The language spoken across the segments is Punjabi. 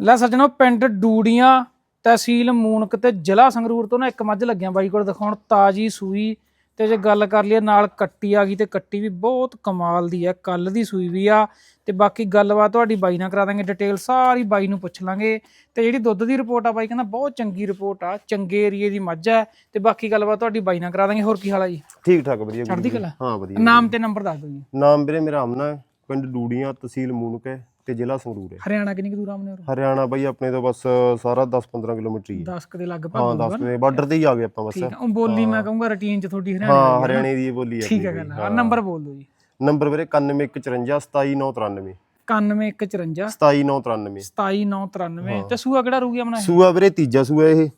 ਲੈ ਸੱਜਣੋ ਪਿੰਡ ਡੂੜੀਆਂ ਤਹਿਸੀਲ ਮੂਨਕ ਤੇ ਜ਼ਿਲ੍ਹਾ ਸੰਗਰੂਰ ਤੋਂ ਨਾ ਇੱਕ ਮੱਝ ਲੱਗਿਆ ਬਾਈ ਕੋਲ ਦਿਖਾਉਣ ਤਾਜੀ ਸੂਈ ਤੇ ਜੇ ਗੱਲ ਕਰ ਲਈਏ ਨਾਲ ਕੱਟੀ ਆ ਗਈ ਤੇ ਕੱਟੀ ਵੀ ਬਹੁਤ ਕਮਾਲ ਦੀ ਆ ਕੱਲ ਦੀ ਸੂਈ ਵੀ ਆ ਤੇ ਬਾਕੀ ਗੱਲਬਾਤ ਤੁਹਾਡੀ ਬਾਈ ਨਾਲ ਕਰਾ ਦਾਂਗੇ ਡਿਟੇਲ ਸਾਰੀ ਬਾਈ ਨੂੰ ਪੁੱਛ ਲਾਂਗੇ ਤੇ ਜਿਹੜੀ ਦੁੱਧ ਦੀ ਰਿਪੋਰਟ ਆ ਬਾਈ ਕਹਿੰਦਾ ਬਹੁਤ ਚੰਗੀ ਰਿਪੋਰਟ ਆ ਚੰਗੇ ਏਰੀਏ ਦੀ ਮੱਝ ਆ ਤੇ ਬਾਕੀ ਗੱਲਬਾਤ ਤੁਹਾਡੀ ਬਾਈ ਨਾਲ ਕਰਾ ਦਾਂਗੇ ਹੋਰ ਕੀ ਹਾਲ ਆ ਜੀ ਠੀਕ ਠਾਕ ਵਧੀਆ ਚੜ੍ਹਦੀ। ਕਲਾ? ਹਾਂ ਵਧੀਆ ਨਾਮ ਤੇ ਨੰਬਰ ਦੱਸ ਦਿਓ ਜੀ ਨਾਮ ਵੀਰੇ ਮੇਰਾ ਅਮਨਾ ਹੈ ਪਿੰਡ ਡੂੜੀਆਂ ਤਹਿਸੀਲ ਮੂਨਕ ਹੈ ਤੇ ਜ਼ਿਲ੍ਹਾ ਸੰਗਰੂਰ ਹੈ। ਹਰਿਆਣਾ ਕਿੰਨੀ ਕੁ ਦੂਰ ਆਮਨੇ ਹੋਰ ਹਰਿਆਣਾ ਬਾਈ ਆਪਣੇ ਤੋਂ ਬਸ ਸਾਰਾ 10-15 ਕਿਲੋਮੀਟਰ ਹੀ ਹੈ। 10 ਕ ਦੇ ਲਗਭਗ ਹਾਂ ਹੋਊਗਾ 10 ਦੇ ਬਾਰਡਰ ਤੇ ਹੀ ਆ ਗਏ ਆਪਾਂ ਬਸ। ਠੀਕ ਉਹ ਬੋਲੀ ਮੈਂ ਕਹੂੰਗਾ ਰੁਟੀਨ ਚ ਤੁਹਾਡੀ ਹਰਿਆਣਾ ਹਾਂ ਹਰਿਆਣੇ ਦੀ ਬੋਲੀ ਹੈ ਠੀਕ ਹੈ ਗੱਲ ਨੰਬਰ ਬੋਲ ਦਿਓ ਜੀ। ਨੰਬਰ ਵੀਰੇ 9154 27993 9154 27993 27993 ਤੇ ਸੂਆ ਕਿਹੜਾ ਰੂਗੀ ਆਪਣਾ? ਸੂਆ ਵੀਰੇ ਤੀਜਾ ਸੂਆ ਇਹ।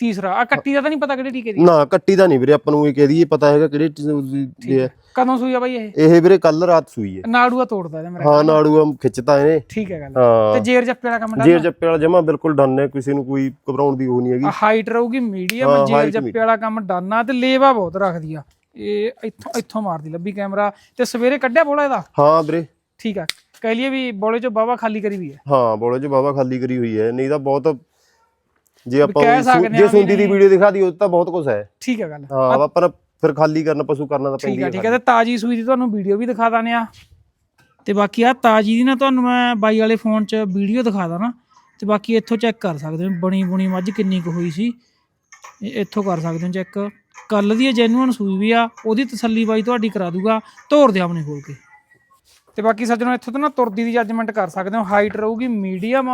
ਤੀਸਰਾ। ਆ ਕੱਟੀ ਦਾ ਤਾਂ ਨਹੀਂ ਪਤਾ ਕਿਹੜੇ ਟੀਕੇ ਦੀ? ਨਾ ਕੱਟੀ ਦਾ ਨਹੀਂ ਵੀਰੇ ਆਪਾਂ ਨੂੰ ਇਹ ਕਹਿ ਦਈਏ ਪਤਾ ਹੈਗਾ ਕਿਹੜੇ ਦੀ ਹੈ। ਕਦੋਂ ਸੂਈ ਆ ਬਾਈ ਇਹ? ਇਹ ਵੀਰੇ ਕੱਲ ਰਾਤ ਸੂਈ ਹੈ। ਨਾੜੂਆ ਤੋੜਦਾ ਇਹਦਾ ਮੇਰਾ ਹਾਂ ਨਾੜੂਆ ਖਿੱਚਤਾ ਇਹਨੇ। ਠੀਕ ਹੈ ਗੱਲ। ਤੇ ਜੇਰ ਜੱਪੇ ਵਾਲਾ ਕੰਮ ਜੇਰ ਜੱਪੇ ਵਾਲਾ ਜਮਾ ਬਿਲਕੁਲ ਡਨ ਹੈ ਕਿਸੇ ਨੂੰ ਕੋਈ ਘਬਰਾਉਣ ਦੀ ਉਹ ਨਹੀਂ ਹੈਗੀ। ਹਾਈਟ ਰਹੂਗੀ ਮੀਡੀਅਮ ਜੇਰ ਜੱਪੇ ਵਾਲਾ ਕੰਮ ਡਾਨਾ ਤੇ ਲੇਵਾ ਬਹੁਤ ਰੱਖਦੀ ਆ। ਇਹ ਇੱਥੋਂ ਇੱਥੋਂ ਮਾਰਦੀ ਲੱਭੀ ਕੈਮਰਾ ਤੇ ਸਵੇਰੇ ਕੱਢਿਆ ਬੋਲਾ ਇਹਦਾ? ਹਾਂ ਵੀਰੇ। ਠੀਕ ਆ। ਕਹਿ ਲਈਏ ਵੀ ਬੋਲੇ ਚੋਂ ਬਾਵਾ ਖਾਲੀ ਕਰੀ ਵੀ ਹੈ। ਹਾਂ ਬੋਲੇ ਚ ਬਾਬਾ ਖਾਲੀ ਕਰੀ ਹੋਈ ਹੈ। ਨਹੀਂ ਤਾਂ ਬਹੁਤ ਜੇ ਆਪਾਂ ਕਹਿ ਸਕਦੇ ਜੇ ਹਾਂ ਸੁੰਡੀ ਦੀ ਵੀਡੀਓ ਦਿਖਾ ਦੀ ਉਹ ਤਾਂ ਬਹੁਤ ਕੁਝ ਹੈ। ਠੀਕ ਹੈ ਗੱਲ ਹਾਂ। ਆਪਾਂ ਫਿਰ ਖਾਲੀ ਕਰਨਾ ਪਸ਼ੂ ਕਰਨਾ ਤਾਂ ਪੈਂਦੀ ਹੈ ਹੈ ਠੀਕ ਹੈ ਤੇ ਤਾਜੀ ਸੂਈ ਦੀ ਤੁਹਾਨੂੰ ਵੀਡੀਓ ਵੀ ਦਿਖਾ ਦਾਨੇ ਆ। ਤੇ ਬਾਕੀ ਆ ਤਾਜੀ ਦੀ ਨਾ ਤੁਹਾਨੂੰ ਮੈਂ ਬਾਈ ਵਾਲੇ ਫੋਨ 'ਚ ਵੀਡੀਓ ਦਿਖਾ ਦਾਂ ਤੇ ਬਾਕੀ ਇੱਥੋਂ ਚੈੱਕ ਕਰ ਸਕਦੇ ਹੋ ਬਣੀ ਬੁਣੀ ਮੱਝ ਕਿੰਨੀ ਕੁ ਹੋਈ ਸੀ। ਇੱਥੋਂ ਕਰ ਸਕਦੇ ਹੋ ਚੈੱਕ। ਕੱਲ ਦੀ ਜੈਨੂਅਨ ਸੂਈ ਵੀ ਆ ਉਹਦੀ ਤਸੱਲੀ ਬਾਈ ਤੁਹਾਡੀ ਕਰਾ ਦੂਗਾ ਤੋਰ ਦੇ ਆਪਣੇ ਖੋਲ ਕੇ। ਤੇ ਬਾਕੀ ਸੱਜਣੋ ਇੱਥੋਂ ਤੋਂ ਨਾ ਤੁਰਦੀ ਦੀ ਜੱਜਮੈਂਟ ਕਰ ਸਕਦੇ ਹੋ ਹਾਈਟ ਰਹੂਗੀ ਮੀਡੀਅਮ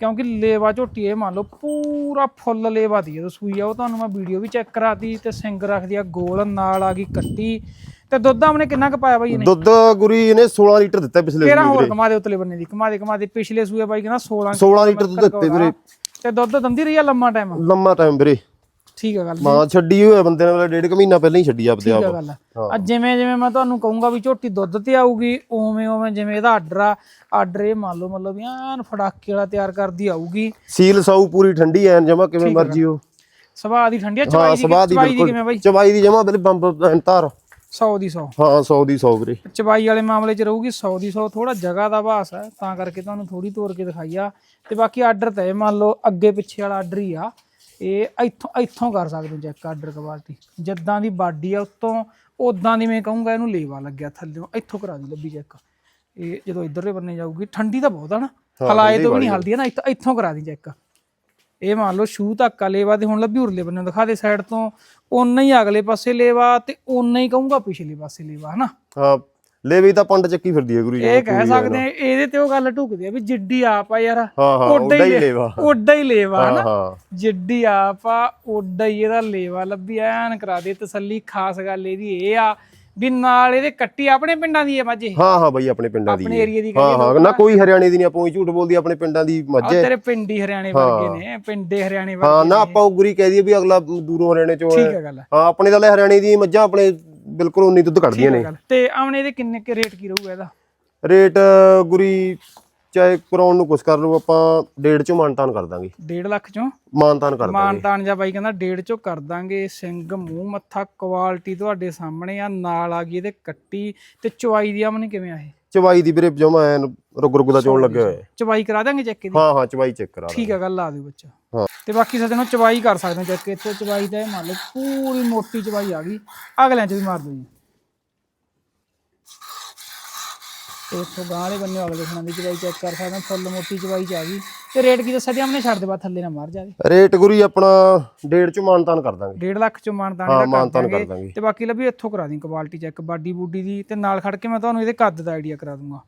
ਕਿਉਂਕਿ ਲੇਵਾ ਝੋਟੀ ਇਹ ਮੰਨ ਲਓ ਪੂਰਾ ਫੁੱਲ ਲੇਵਾ ਦੀ ਜਦੋਂ ਸੂਈ ਆ ਉਹ ਤੁਹਾਨੂੰ ਮੈਂ ਵੀਡੀਓ ਵੀ ਚੈੱਕ ਕਰਾਤੀ ਤੇ ਸਿੰਗ ਰੱਖਦੀ ਆ ਗੋਲ ਨਾਲ ਆ ਗਈ ਕੱਟੀ। ਤੇ ਦੁੱਧ ਆਮਨੇ ਕਿੰਨਾ ਕੁ ਪਾਇਆ ਬਾਈ ਇਹਨੇ? ਦੁੱਧ ਗੁਰੀ ਇਹਨੇ 16 ਲੀਟਰ ਦਿੱਤਾ ਪਿਛਲੇ ਸੂਏ ਹੋਰ ਵੀਰੇ। ਕਮਾ ਦੇ ਉਤਲੇ ਬੰਨੇ ਦੀ ਕਮਾ ਦੇ ਕਮਾ ਦੇ। ਪਿਛਲੇ ਸੂਏ ਬਾਈ ਕਹਿੰਦਾ 16 16 ਲੀਟਰ ਦੁੱਧ ਦਿੱਤੇ ਵੀਰੇ। ਤੇ ਦੁੱਧ ਦੰਦੀ ਰਹੀ ਆ ਲੰਮਾ ਟਾਈਮ ਲੰਮਾ ਟਾਈਮ ਵੀਰੇ। ਠੀਕ ਆ ਗੱਲ ਮਾਂ ਛੱਡੀ ਹੋਇਆ ਬੰਦੇ ਨੇ ਡੇਢ ਕੁ ਮਹੀਨਾ ਪਹਿਲਾਂ ਹੀ ਛੱਡੀ ਆਪਦੇ ਠੀਕ ਆਪ। ਗੱਲ ਆ। ਜਿਵੇਂ ਜਿਵੇਂ ਮੈਂ ਤੁਹਾਨੂੰ ਕਹੂੰਗਾ ਵੀ ਝੋਟੀ ਦੁੱਧ ਤੇ ਆਊਗੀ ਉਵੇਂ ਉਵੇਂ ਜਿਵੇਂ ਇਹਦਾ ਆਰਡਰ ਆ ਆਰਡਰ ਇਹ ਮੰਨ ਲਓ ਮਤਲਬ ਵੀ ਐਨ ਫੜਾਕੇ ਵਾਲਾ ਤਿਆਰ ਕਰਦੀ ਆਊਗੀ। ਸੀਲ ਸਾਊ ਪੂਰੀ ਠੰਡੀ ਐਨ ਜਮਾ ਕਿਵੇਂ ਮਰਜ਼ੀ ਹੋ। ਸੁਭਾਅ ਦੀ ਠੰਡੀ ਆ ਹਾਂ ਚਵਾਈ ਦੀ ਸਵਾਦ ਚਵਾਈ ਦੀ ਕਿਵੇਂ ਬਿਲਕੁਲ ਬਾਈ? ਚਵਾਈ ਦੀ ਜਮਾ ਬਿਲ ਬੰਬ ਐਨ ਧਾਰ। 100 ਦੀ 100 ਹਾਂ 100 ਦੀ 100 ਵੀਰੇ। ਚਵਾਈ ਵਾਲੇ ਮਾਮਲੇ 'ਚ ਰਹੂਗੀ 100 ਦੀ 100 ਥੋੜਾ ਜਗ੍ਹਾ ਦਾ ਭਾਸ ਹੈ ਤਾਂ ਕਰਕੇ ਤੁਹਾਨੂੰ ਥੋੜੀ ਤੋਰ ਕੇ ਦਿਖਾਈ ਆ। ਤੇ ਬਾਕੀ ਆਰਡਰ ਤਾਂ ਇਹ ਮੰਨ ਲਓ ਅੱਗੇ ਪਿੱਛੇ ਵਾਲਾ ਆਰਡਰ ਹੀ ਆ। ਇਹ ਇੱਥੋਂ ਇੱਥੋਂ ਕਰ ਸਕਦੇ ਚੈੱਕ ਆਰਡਰ ਕੁਆਲਿਟੀ ਜਿੱਦਾਂ ਦੀ ਬਾਡੀ ਆ ਉੱਤੋਂ ਉਦਾਂ ਦੀ ਮੈਂ ਕਹੂੰਗਾ ਇਹਨੂੰ ਲੇਵਾ ਲੱਗਿਆ ਥੱਲੇੋਂ ਇੱਥੋਂ ਕਰਾ ਦੀ ਲੱਭੀ ਚੈੱਕ ਇਹ ਜਦੋਂ ਇਧਰਲੇ ਬੰਨੇ ਜਾਊਗੀ ਠੰਡੀ ਤਾਂ ਬਹੁਤ ਆ ਨਾ ਹਲਾਏ ਤੋਂ ਵੀ ਨਹੀਂ ਹਲਦੀ ਆ ਨਾ ਇੱਥੋਂ ਕਰਾ ਦੀ ਚੈੱਕ ਇਹ ਮੰਨ ਲਓ ਸ਼ੂ ਤੱਕ ਆ ਲੇਵਾ ਤੇ ਹੁਣ ਲੱਭੀ ਉਰਲੇ ਬੰਨੇ ਦਿਖਾ ਦੇ ਸਾਈਡ ਤੋਂ। ਓਨਾ ਹੀ ਅਗਲੇ ਪਾਸੇ ਲੇਵਾ ਤੇ ਓਨਾ ਹੀ ਕਹੂੰਗਾ ਪਿਛਲੇ ਪਾਸੇ ਲੇਵਾ ਹਨਾ? ਹਾਂ ਲੈਵੀ ਤਾਂ ਪੰਡ ਚੱਕੀ ਫਿਰਦੀ ਹੈ ਗੁਰੂ ਜੀ ਇਹ ਕਹਿ ਸਕਦੇ ਆ ਇਹਦੇ ਤੇ ਉਹ ਗੱਲ ਢੁਕਦੀ ਆ ਵੀ ਜਿੱਡੀ ਆਪ ਆ ਯਾਰ ਉੱਡਾ ਹੀ ਲੈਵਾ। ਓਡਾ ਹੀ ਲੇਵਾ ਹਨਾ? ਜਿੱਡੀ ਆਪ ਆ ਓਡਾ ਹੀ ਇਹਦਾ ਲੇਵਾ ਲੱਭੀ ਐਨ ਕਰਾ ਦੇ ਤਸੱਲੀ ਖਾਸ ਗੱਲ ਇਹਦੀ ਇਹ ਆ ਵੀ ਨਾਲ ਇਹਦੇ ਕੱਟੀ ਆਪਣੇ ਪਿੰਡਾਂ ਦੀ ਹੈ ਮੱਝੇ। ਹਾਂ ਹਾਂ ਬਾਈ ਆਪਣੇ ਪਿੰਡਾਂ ਦੀ ਆਪਣੇ ਹੈ। ਏਰੀਏ ਦੀ ਹਾਂ ਹਾਂ ਨਾ ਕੋਈ ਹਰਿਆਣੇ ਦੀ ਨਹੀਂ ਆਪਾਂ ਝੂਠ ਬੋਲਦੀ ਆਪਣੇ ਪਿੰਡਾਂ ਦੀ ਮੱਝ। ਹੈ ਤੇਰੇ ਪਿੰਡੀ ਹਰਿਆਣੇ ਵਰਗੇ ਨੇ ਪਿੰਡੇ ਹਰਿਆਣੇ ਵਰਗੇ ਹਾਂ ਨਾ। ਆਪਾਂ ਉਹ ਗੁਰੀ ਕਹਿ ਦਈਏ ਵੀ ਅਗਲਾ ਦੂਰੋਂ ਹਰਿਆਣੇ ਚੋਂ ਠੀਕ ਹੈ। ਗੱਲ ਹਾਂ ਆਪਣੇ ਤਾਂ ਲੈ ਹਰਿਆਣੇ ਦੀ ਮੱਝਾਂ ਆਪਣੇ ਬਿਲਕੁਲ ਉਨੀ ਦੁੱਧ ਕੱਢਦੀਆਂ ਨੇ। ਤੇ ਆਮਣੇ ਇਹਦੇ ਕਿੰਨੇ ਕੁ ਰੇਟ ਕੀ ਰਹੂਗਾ ਇਹਦਾ? ਰੇਟ ਗੁਰੀ ਚਾਹੇ ਕਰਾਉਣ ਨੂੰ ਕੁਛ ਕਰ ਲਓ ਆਪਾਂ ਡੇਢ ਚੋਂ ਮਾਨਤਾਨ ਕਰ ਦਾਂਗੇ। 1.5 ਲੱਖ ਚੋਂ? ਮਾਨਤਾਨ ਕਰ ਦਾਂਗੇ। ਮਾਨਤਾਨ ਜਾਂ ਬਾਈ ਕਹਿੰਦਾ ਡੇਢ ਚੋਂ ਕਰ ਦਾਂਗੇ। ਸਿੰਘ ਮੂੰਹ ਮੱਥਾ ਕੁਆਲਿਟੀ ਤੁਹਾਡੇ ਸਾਹਮਣੇ ਆ ਨਾਲ ਆ ਗਈ ਇਹਦੇ ਕੱਟੀ। ਤੇ ਚੁਆਈ ਦੀ ਆਮਨੇ ਕਿਵੇਂ ਆ ਇਹ? ਚਵਾਈ ਦੀ ਵੀਰੇ ਜਮਾ ਐਨ ਰੁਗ ਰੁਗ ਦਾ ਚੋਣ ਲੱਗਿਆ ਹੋਇਆ। ਹੈ। ਚਵਾਈ ਕਰਾ ਦਾਂਗੇ ਚੈੱਕ ਇਹਦੀ? ਹਾਂ ਹਾਂ ਚਵਾਈ ਚੈੱਕ ਕਰਾ ਠੀਕ ਆ ਗੱਲ ਲਾ ਦਿਓ ਬੱਚਾ। ਹਾਂ। ਤੇ ਬਾਕੀ ਸੱਜਣੋ ਚਵਾਈ ਕਰ ਸਕਦੇ ਹੋ ਚੈੱਕ ਇੱਥੇ ਚਵਾਈ ਦਾ ਇਹ ਮੰਨ ਲਓ ਪੂਰੀ ਮੋਟੀ ਚਵਾਈ ਆ ਗਈ। ਅਗਲਿਆਂ ਚ ਵੀ ਮਾਰ ਦਿਓ ਜੀ। ਤੇ ਇੱਥੋਂ ਗਾਂ ਵਾਲੇ ਬੰਨੇ ਅਗਲੇ ਖਾਣਾ ਦੀ ਚਵਾਈ ਚੈੱਕ ਕਰ ਸਕਦੇ ਹੋ ਫੁੱਲ ਮੋਟੀ ਚਵਾਈ ਚ ਆ ਗਈ। ਤੇ ਰੇਟ ਕੀ ਦੱਸਿਆ ਜੀ ਆਮਨੇ ਛੱਡ ਦੇ ਥੱਲੇ ਨਾ ਮਾਰ ਜਾਵੇ? ਰੇਟ ਗੁਰੀ ਆਪਣਾ ਡੇਢ ਚੋਂ ਮਾਨਤਾਨ ਕਰ ਦਾਂਗੇ। 1.5 ਲੱਖ ਚੋਂ ਮਾਨਤਾਨ ਹਾਂ ਦਾ ਮਾਨਤਾਨ ਕਰ ਦਾਂਗੇ। ਦਾਂਗੇ। ਤੇ ਬਾਕੀ ਲੱਭੀ ਇੱਥੋਂ ਕਰਾ ਦੀ ਕੁਆਲਿਟੀ ਚੈੱਕ ਬਾਡੀ ਬੂਡੀ ਦੀ ਤੇ ਨਾਲ ਖੜ ਕੇ ਮੈਂ ਤੁਹਾਨੂੰ ਇਹਦੇ ਕੱਦ ਦਾ ਆਈਡੀਆ ਕਰਾ ਦੂੰਗਾ।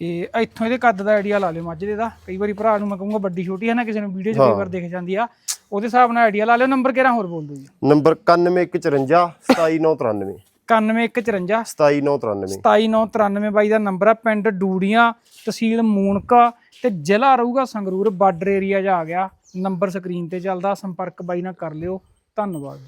ਇਹ ਇੱਥੋਂ ਇਹਦੇ ਕੱਦ ਦਾ ਆਈਡੀਆ ਲਾ ਲਿਓ ਮੱਝ ਦੇ ਦਾ। ਕਈ ਵਾਰੀ ਭਰਾ ਨੂੰ ਮੈਂ ਕਹੂੰਗਾ ਵੱਡੀ ਛੋਟੀ ਹੈ ਨਾ ਕਿਸੇ ਨੂੰ ਵੀਡੀਓ 'ਚ ਕਈ ਵਾਰ ਦਿਖ ਜਾਂਦੀ ਆ। ਉਹਦੇ ਹਿਸਾਬ ਨਾਲ ਆਈਡੀਆ ਲਾ ਲਿਓ ਨੰਬਰ ਕਿਹੜਾ ਹੋਰ ਬੋਲ ਦਿਓ ਜੀ? ਨੰਬਰ 9154 27993 9154 27993 27993 ਬਾਈ ਦਾ ਨੰਬਰ ਆ ਪਿੰਡ ਡੂੜੀਆਂ ਤਹਿਸੀਲ ਮੂਨਕਾ ਤੇ ਜ਼ਿਲ੍ਹਾ ਰਹੂਗਾ ਸੰਗਰੂਰ ਬਾਰਡਰ ਏਰੀਆ 'ਚ ਆ ਗਿਆ। ਨੰਬਰ ਸਕਰੀਨ ਤੇ ਚੱਲਦਾ ਸੰਪਰਕ ਬਾਈ ਨਾਲ ਕਰ ਲਿਓ। ਧੰਨਵਾਦ।